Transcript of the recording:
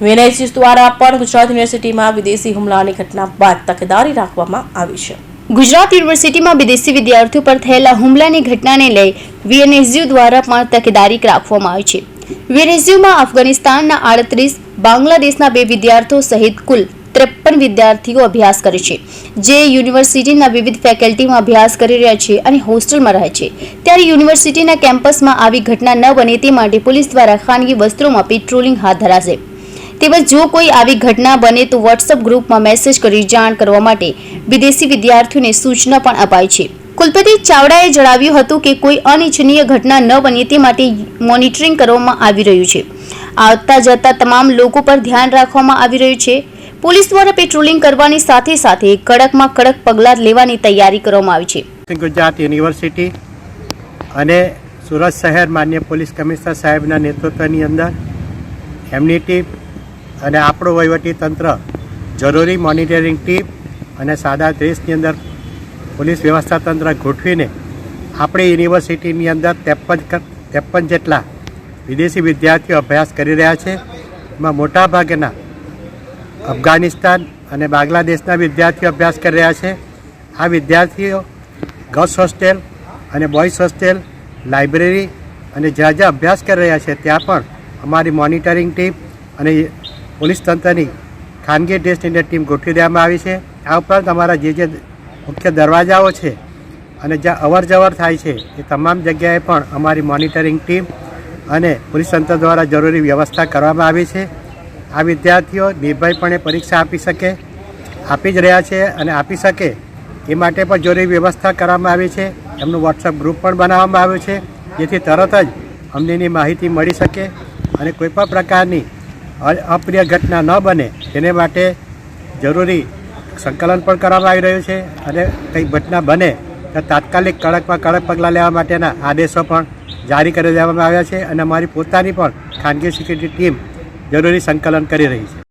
વીએનએસયુ દ્વારા પણ ગુજરાત યુનિવર્સિટીમાં વિદેશી હુમલાની ઘટના બાદ તકેદારી રાખવામાં આવી છે. ગુજરાત યુનિવર્સિટીમાં વિદેશી વિદ્યાર્થીઓ પર થયેલા હુમલાની ઘટનાને લઈ વીએનએસયુ દ્વારા પણ તકેદારી રાખવામાં આવી છે. વીએનએસયુમાં અફઘાનિસ્તાનના આડત્રીસ, બાંગ્લાદેશના બે વિદ્યાર્થીઓ સહિત કુલ ત્રેપન વિદ્યાર્થીઓ અભ્યાસ કરે છે. જે યુનિવર્સિટીના વિવિધ ફેકલ્ટીમાં અભ્યાસ કરી રહ્યા છે અને હોસ્ટેલમાં રહે છે. ત્યારે યુનિવર્સિટીના કેમ્પસમાં આવી ઘટના ન બને તે માટે પોલીસ દ્વારા ખાનગી વસ્ત્રોમાં પેટ્રોલિંગ હાથ ધરાશે. તેમજ જો કોઈ આવી ઘટના બને તો વોટ્સઅપ ગ્રુપમાં મેસેજ કરી જાણ કરવા માટે વિદેશી વિદ્યાર્થીઓને સૂચના પણ અપાઈ છે. કુલપતિ ચાવડાએ જણાવ્યું હતું કે કોઈ અનિચ્છનીય ઘટના ન બને તે માટે મોનિટરિંગ કરવામાં આવી રહ્યું છે. આવતા જતા તમામ લોકો પર ધ્યાન રાખવામાં આવી રહ્યું છે. પોલીસ દ્વારા પેટ્રોલિંગ કરવાની સાથે સાથે કડકમાં કડક પગલાં લેવાની તૈયારી કરવામાં આવી છે. ગુજરાત યુનિવર્સિટી અને સુરત શહેર માન્ય પોલીસ કમિશનર સાહેબના નેતૃત્વની અંદર એમની ટીમ અને આપણું વહીવટી તંત્ર જરૂરી મોનિટરિંગ ટીમ અને સાદા દેશની અંદર પોલીસ વ્યવસ્થા તંત્ર ગોઠવીને આપણી યુનિવર્સિટીની અંદર ત્રેપન ત્રેપન જેટલા વિદેશી વિદ્યાર્થીઓ અભ્યાસ કરી રહ્યા છે. એમાં મોટાભાગેના અફઘાનિસ્તાન અને બાંગ્લાદેશના વિદ્યાર્થીઓ અભ્યાસ કરી રહ્યા છે. આ વિદ્યાર્થીઓ ગર્લ્સ હોસ્ટેલ અને બોયઝ હોસ્ટેલ, લાઇબ્રેરી અને જ્યાં જ્યાં અભ્યાસ કરી રહ્યા છે ત્યાં પણ અમારી મોનિટરિંગ ટીમ અને પોલીસ તંત્રની ખાનગી ટેસ્ટની ઇન્ડિયા ટીમ ગોઠવી દેવામાં આવી છે. આ ઉપરાંત અમારા જે જે મુખ્ય દરવાજાઓ છે અને જ્યાં અવર જવર થાય છે, એ તમામ જગ્યાએ પણ અમારી મોનિટરિંગ ટીમ અને પોલીસ તંત્ર દ્વારા જરૂરી વ્યવસ્થા કરવામાં આવી છે. આ વિદ્યાર્થીઓ નિર્ભયપણે પરીક્ષા આપી શકે, આપી જ રહ્યા છે અને આપી શકે એ માટે પણ જરૂરી વ્યવસ્થા કરવામાં આવી છે. એમનું વોટ્સઅપ ગ્રુપ પણ બનાવવામાં આવ્યું છે, જેથી તરત જ અમને એની માહિતી મળી શકે અને કોઈપણ પ્રકારની અપ્રિય ઘટના ન બને તેને માટે જરૂરી સંકલન પણ કરવામાં આવી રહ્યું છે અને કંઈ ઘટના બને તો તાત્કાલિક કડકમાં કડક પગલાં લેવા માટેના આદેશો પણ જારી કરી દેવામાં આવ્યા છે અને અમારી પોતાની પણ ખાનગી સિક્યુરિટી ટીમ જરૂરી સંકલન કરી રહી છે.